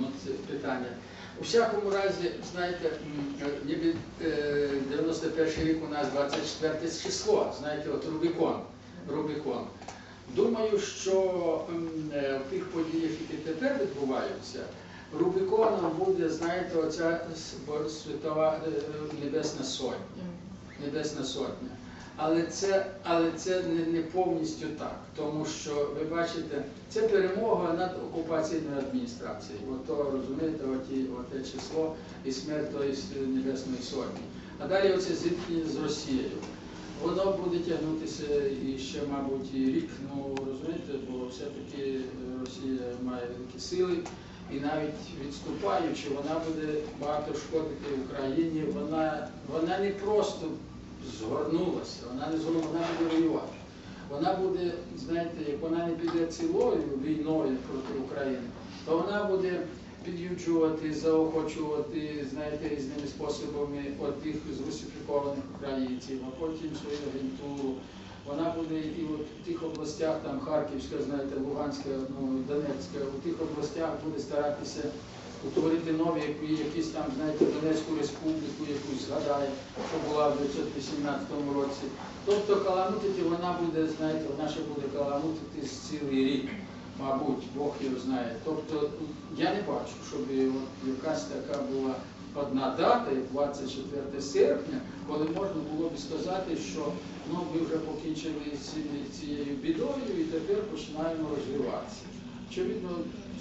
ну, це питання. У всякому разі, знаєте, е, ніби е, 91 рік у нас 24 число, знаєте, от Рубікон. Рубікон. Думаю, що е, в тих подіях, які тепер відбуваються, Рубіконом буде, знаєте, оця світова е, Небесна Сотня. Небесна Сотня. Але це, але це не, не повністю так, тому що ви бачите, це перемога над окупаційною адміністрацією. Ото розумієте, оті, оте число і смерть тої Небесної Сотні. А далі оце зіткнення з Росією. Воно буде тягнутися і ще, мабуть, і рік. Ну розумієте, бо все-таки Росія має великі сили. І навіть відступаючи, вона буде багато шкодити Україні. Вона, вона не просто згорнулася, вона не згорнулася, вона буде воювати. Вона буде, знаєте, як вона не піде цілою війною проти України, то вона буде під'юджувати, заохочувати, знаєте, різними способами от тих зрусифікованих українців, а потім свою агентуру. Вона буде і в тих областях, там Харківська, знаєте, Луганська, ну, Донецька, у тих областях буде старатися утворити нові, які- якісь там, знаєте, Донецьку республіку, якусь згадає, що була в 1918 році. Тобто каламутити вона буде, знаєте, вона ще буде каламутити з цілий рік, мабуть, Бог його знає. Тобто я не бачу, щоб якась така була одна дата, як 24 серпня, коли можна було б сказати, що ну, ми вже покінчили з ці- цією бідою і тепер починаємо розвиватися. Очевидно,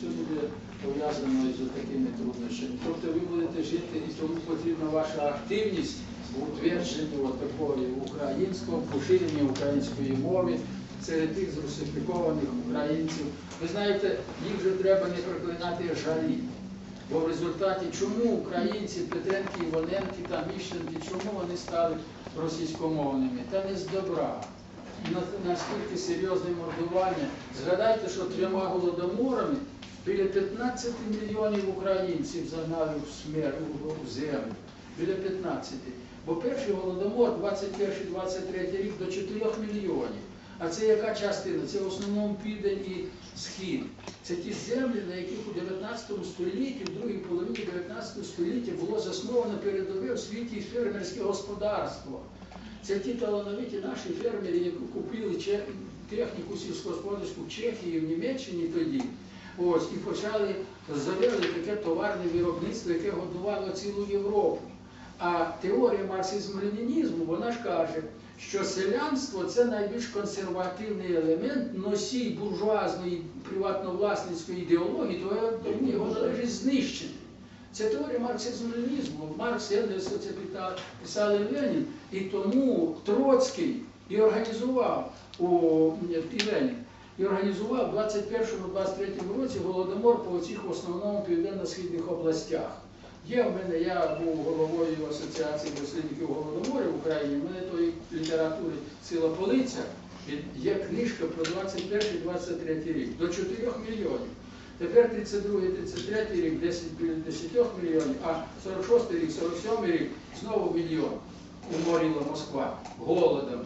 це буде пов'язано з такими труднощами. Тобто ви будете жити, і тому потрібна ваша активність в утвердженні такої українського, поширенні української мови серед тих зрусифікованих українців. Ви знаєте, їх вже треба не проклинати жалі. Бо в результаті чому українці, Петренки, Іваненки та Міщенки, чому вони стали російськомовними? Та не з добра. На- Наскільки серйозне мордування. Згадайте, що трьома голодоморами біля 15 мільйонів українців загнали в смерть в землю. Біля 15. Бо перший голодомор 21-23 рік до 4 мільйонів. А це яка частина? Це в основному південь і схід. Це ті землі, на яких у 19 столітті, в другій половині 19 століття було засновано передове в світі фермерське господарство. Це ті талановиті наші фермери, які купили техніку сільськогосподарську в Чехії, в Німеччині тоді. Ось, і почали завели таке товарне виробництво, яке годувало цілу Європу. А теорія марксизму-ленінізму, вона ж каже, що селянство це найбільш консервативний елемент, носій буржуазної приватно-власницької ідеології, то його належить знищити. Це теорія марксизму-ленінізму. Маркс Енгельс це писали Ленін, і тому Троцький і організував у і Ленін. І організував в 21-23 році голодомор по цих основному південно-східних областях. Є в мене, я був головою Асоціації дослідників голодоморів в Україні, в мене тої літератури ціла полиця, є книжка про 21-23 рік, до 4 мільйонів. Тепер 32-33 рік 10 10 мільйонів, а 46 рік, 47 рік знову мільйон уморила Москва голодом.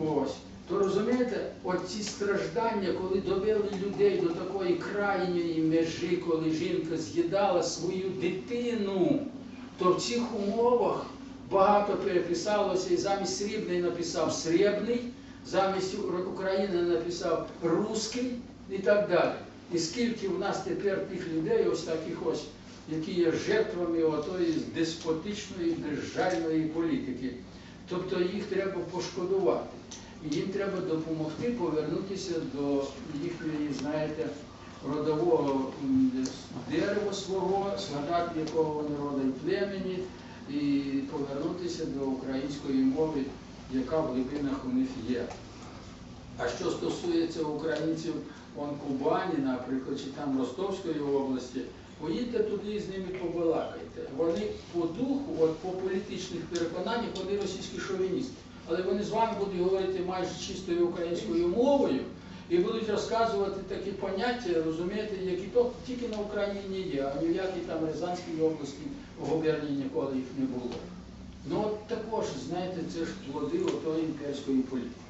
Ось. То розумієте, оці страждання, коли довели людей до такої крайньої межі, коли жінка з'їдала свою дитину, то в цих умовах багато переписалося і замість срібний написав срібний, замість України написав русський і так далі. І скільки в нас тепер тих людей, ось таких ось, які є жертвами отої деспотичної, безжальної політики. Тобто їх треба пошкодувати. Їм треба допомогти повернутися до їхньої, знаєте, родового дерева свого, згадати якого вони рода племені, і повернутися до української мови, яка в глибинах у них є. А що стосується українців он Кубані, наприклад, чи там Ростовської області, поїдьте туди і з ними побалакайте. Вони по духу, от по політичних переконаннях, вони російські шовіністи. Але вони з вами будуть говорити майже чистою українською мовою і будуть розказувати такі поняття, розумієте, які тільки на Україні є, а ні в якій там Рязанській області в губернії ніколи їх не було. Ну от також, знаєте, це ж плоди отої імперської політики.